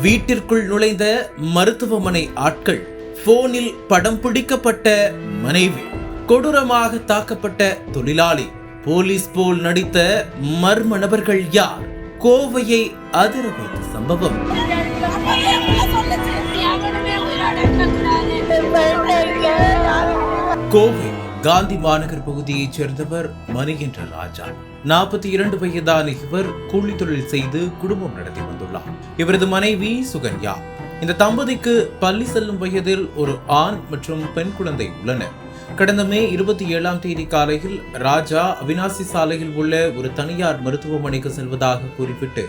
வீட்டிற்குள் நுழைந்த மருத்துவமனை ஆட்கள் போனில் படம் பிடிக்கப்பட்ட மனைவி கொடூரமாக தாக்கப்பட்ட தொழிலாளி போலீஸ் போல் நடித்த மர்ம நபர்கள் யார்? கோவையை அதிர வைத்த சம்பவம். கோவை காந்தி மாநகர் பகுதியைச் சேர்ந்தவர் மணி என்ற ராஜா. நாற்பத்தி இரண்டு வயதான இவர் கூலி தொழில் செய்து குடும்பம் நடத்தி வந்துள்ளார். இவரது மனைவி சுகன்யா. இந்த தம்பதிக்கு பள்ளி செல்லும் வயதில் ஒரு ஆண் மற்றும் பெண் குழந்தை உள்ளனர் கடந்த மே இருபத்தி ஏழாம் தேதி காலையில் ராஜா அவினாசி சாலையில் உள்ள ஒரு தனியார் மருத்துவமனைக்கு செல்வதாக குறிப்பிட்டு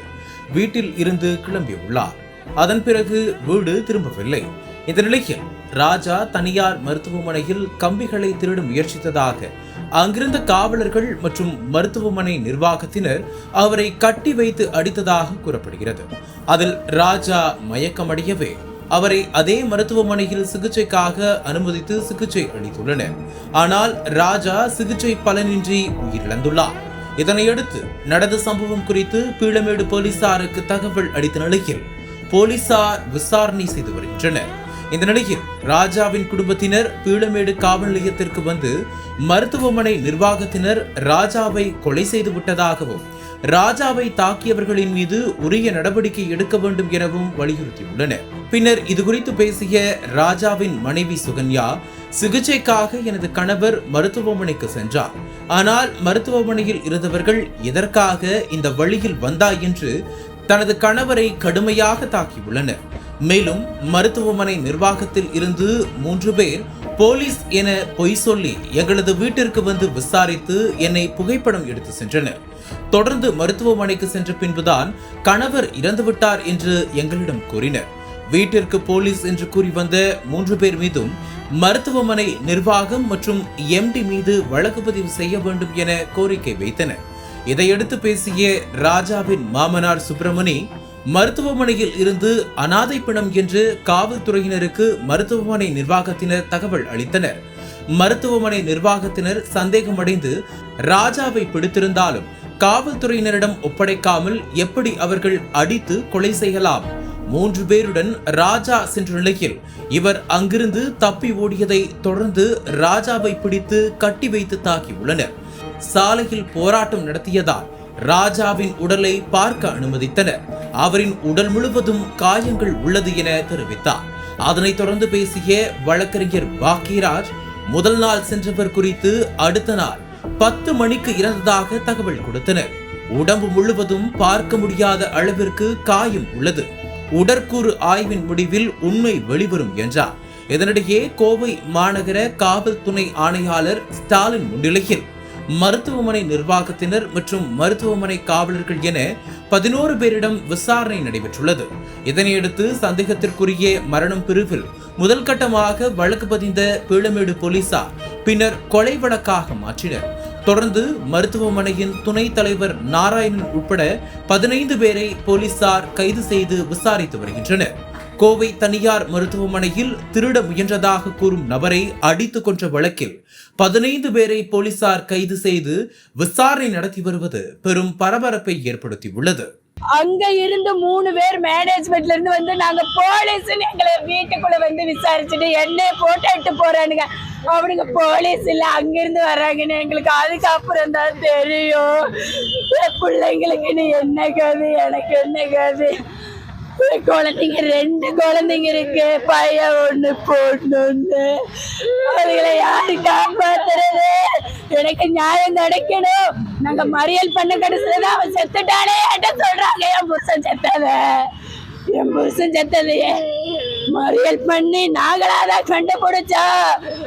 வீட்டில் இருந்து கிளம்பியுள்ளார். அதன் பிறகு வீடு திரும்பவில்லை. இந்த நிலையில் ராஜா தனியார் மருத்துவமனையில் கம்பிகளை திருட முயற்சித்ததாக அங்கிருந்த காவலர்கள் மற்றும் மருத்துவமனை நிர்வாகத்தினர் அவரை கட்டி வைத்து அடித்ததாக கூறப்படுகிறது. அதில் ராஜா மயக்கமடையவே அவரை அதே மருத்துவமனையில் சிகிச்சைக்காக அனுமதித்து சிகிச்சை அளித்துள்ளனர். ஆனால் ராஜா சிகிச்சை பலனின்றி உயிரிழந்துள்ளார். இதனையடுத்து நடந்த சம்பவம் குறித்து பீளமேடு போலீசாருக்கு தகவல் அளித்த நிலையில் போலீசார் விசாரணை செய்து வருகின்றனர். இந்த நிலையில் ராஜாவின் குடும்பத்தினர் பீளமேடு காவல் நிலையத்திற்கு வந்து மருத்துவமனை நிர்வாகத்தினர் ராஜாவை கொலை செய்து விட்டதாகவும் ராஜாவை தாக்கியவர்களின் மீது உரிய நடவடிக்கை எடுக்க வேண்டும் எனவும் வலியுறுத்தியுள்ளனர். பின்னர் இதுகுறித்து பேசிய ராஜாவின் மனைவி சுகன்யா சிகிச்சைக்காக எனது கணவர் மருத்துவமனைக்கு சென்றார். ஆனால் மருத்துவமனையில் இருந்தவர்கள் எதற்காக இந்த வழியில் வந்தாய்? என்று தனது கணவரை கடுமையாக தாக்கியுள்ளனர். மேலும் மருத்துவமனை நிர்வாகத்தில் இருந்து மூன்று பேர் போலீஸ் என பொய் சொல்லி எங்களது வீட்டிற்கு வந்து விசாரித்து என்னை புகைப்படம் எடுத்து சென்றனர். தொடர்ந்து மருத்துவமனைக்கு சென்ற பின்புதான் கணவர் இறந்துவிட்டார் என்று எங்களிடம் கூறினர். வீட்டிற்கு போலீஸ் என்று கூறி வந்த மூன்று பேர் மீதும் மருத்துவமனை நிர்வாகம் மற்றும் எம்டி மீது வழக்கு பதிவு செய்ய வேண்டும் என கோரிக்கை வைத்தனர். இதையடுத்து பேசிய ராஜாவின் மாமனார் சுப்பிரமணி மருத்துவமனையில் இருந்து அனாதை பிணம் என்று காவல்துறையினருக்கு மருத்துவமனை நிர்வாகத்தினர் தகவல் அளித்தனர். மருத்துவமனை நிர்வாகத்தினர் சந்தேகமடைந்து ராஜாவை பிடித்திருந்தாலும் காவல்துறையினரிடம் ஒப்படைக்காமல் எப்படி அவர்கள் அடித்து கொலை செய்யலாம்? மூன்று பேருடன் ராஜா சென்ற நிலையில் இவர் அங்கிருந்து தப்பி ஓடியதை தொடர்ந்து ராஜாவை பிடித்து கட்டி வைத்து தாக்கியுள்ளனர். சாலையில் போராட்டம் நடத்தியதால் ராஜாவின் உடலை பார்க்க அனுமதித்தனர் அவரின் உடல் முழுவதும் காயங்கள் உள்ளது என தெரிவித்தார். அதனைத் தொடர்ந்து பேசிய வழக்கறிஞர் பாக்கியராஜ் முதல் நாள் சென்றவர் குறித்து அடுத்த நாள் பத்து மணிக்கு இறந்ததாக தகவல் கொடுத்தனர். உடம்பு முழுவதும் பார்க்க முடியாத அளவிற்கு காயம் உள்ளது. உடற்கூறு ஆய்வின் முடிவில் உண்மை வெளிவரும் என்றார். இதனிடையே கோவை மாநகர காவல் துணை ஆணையாளர் ஸ்டாலின் முன்னிலையில் மருத்துவமனை நிர்வாகத்தினர் மற்றும் மருத்துவமனை காவலர்கள் என பதினோரு பேரிடம் விசாரணை நடைபெற்றுள்ளது. இதனையடுத்து சந்தேகத்திற்குரிய மரணம் பிரிவில் முதல் கட்டமாக வழக்கு பதிந்த பீளமேடு போலீசார் பின்னர் கொலை வழக்காக மாற்றினர். தொடர்ந்து மருத்துவமனையின் துணைத் தலைவர் நாராயணன் உட்பட பதினைந்து பேரை போலீசார் கைது செய்து விசாரித்து வருகின்றனர். கோவை தனியார் மருத்துவமனையில் திருட முயன்றதாக கூறும் நபரை அடித்து கொன்ற வழக்கில் பதினைந்து பேரை போலீசார் கைது செய்து விசாரணை நடத்தி வருவது பெரும் பரபரப்பை ஏற்படுத்தியுள்ளது. அங்க இருந்து மூணு பேர் மேனேஜ்மெண்ட்ல இருந்து வந்து நாங்க போலீஸ் எங்களை வீட்டுக்குள்ள வந்து விசாரிச்சுட்டு என்ன போட்டோ எடுத்து போறானுங்க. அவனுங்க போலீஸ் இல்ல அங்கிருந்து வர்றாங்கன்னு எங்களுக்கு அதுக்கப்புறம் தான் தெரியும். பிள்ளைங்களுக்கு நீ என்ன கது எனக்கு என்ன கது? குழந்தைங்க ரெண்டு குழந்தைங்க இருக்கு. பையன் ஒண்ணு பொண்ணு ஒண்ணு. அவர்களை யாரு காப்பாத்துறது? எனக்கு நியாயம் நடக்கணும். நாங்க மறியல் பண்ண கடைசியில அவன் செத்துட்டானே என்கிட்ட சொல்றாங்க. என் புருஷன் செத்தத. என் புருஷன் செத்ததையே. மறியல் பண்ணி நாங்களாதான் கண்டுபிடிச்சா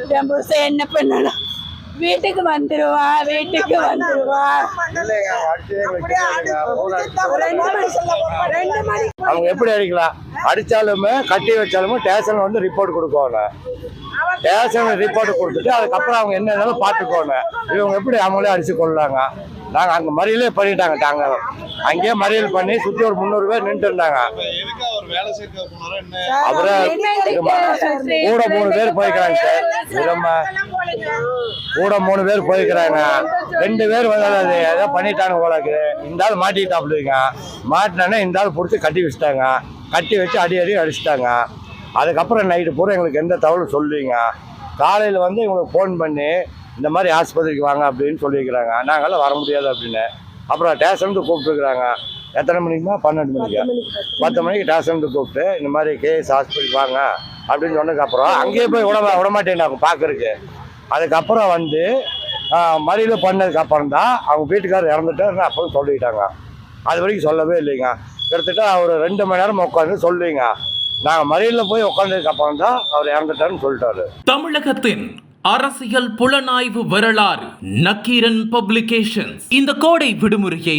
என் புருஷன் என்ன பண்ணணும்? வீட்டுக்கு வந்துருவான் வீட்டுக்கு வந்துருவான் அவங்க எப்படி அடிக்கலாம்? அடிச்சாலுமே கட்டி வச்சாலுமே ஸ்டேஷன்ல வந்து ரிப்போர்ட் கொடுக்கணும் ஸ்டேஷன்ல ரிப்போர்ட் கொடுத்துட்டு அதுக்கப்புறம் அவங்க என்ன இருந்தாலும் பார்த்துக்கோணும் இவங்க எப்படி அவங்களே அடிச்சு கொள்ளாங்க? நாங்கள் அங்கே மறியலே பண்ணிட்டாங்க நாங்க. அங்கேயே மறியல் பண்ணி சுற்றி ஒரு முந்நூறு பேர் நின்றுட்டு இருந்தாங்க அவரை கூட மூணு பேர் போய்க்கிறாங்க சார். கூட மூணு பேர் போய்க்கிறாங்க. ரெண்டு பேர் வந்து அது ஏதோ பண்ணிட்டாங்க போலக்கு இந்த ஆள் மாட்டிக்கிட்டாப்லுங்க மாட்டினோன்னே இந்த ஆள் பிடிச்சி கட்டி வச்சுட்டாங்க. கட்டி வச்சு அடி அடி அடிச்சிட்டாங்க. அதுக்கப்புறம் நைட்டு பூரா எங்களுக்கு எந்த தகவலும் சொல்லுவீங்க காலையில் வந்து எங்களுக்கு ஃபோன் பண்ணி இந்த மாதிரி ஆஸ்பத்திரிக்கு வாங்க அப்படின்னு சொல்லியிருக்கிறாங்க. நாங்களாம் வர முடியாது அப்படின்னு. அப்புறம் ஸ்டேஷனுக்கு கூப்பிட்டுருக்குறாங்க. எத்தனை மணிக்குமா? பன்னெண்டு மணிக்கு? பத்து மணிக்கு ஸ்டேஷனுக்கு கூப்பிட்டு இந்த மாதிரி கேஎஸ் ஹாஸ்பிட்டலுக்கு வாங்க அப்படின்னு சொன்னதுக்கப்புறம் அங்கேயே போய் விட விட மாட்டேன் பார்க்கறதுக்கு. அதுக்கப்புறம் வந்து மறியல் பண்ணதுக்கு அப்புறம் தான் அவங்க வீட்டுக்காரர் இறந்துட்டாருன்னு அப்புறம் சொல்லிக்கிட்டாங்க அது வரைக்கும் சொல்லவே இல்லைங்க. கிட்டத்தட்ட அவர் ரெண்டு மணி நேரம் உட்காந்து சொல்லுவீங்க நாங்கள் மறியலில் போய் உட்காந்ததுக்கு அப்புறம் தான் அவர் இறந்துட்டாருன்னு சொல்லிட்டாரு. தமிழகத்தின் அரசியல் புலனாய்வு வரலாறு நக்கீரன் பப்ளிகேஷன்ஸ். இந்த கோடை விடுமுறையை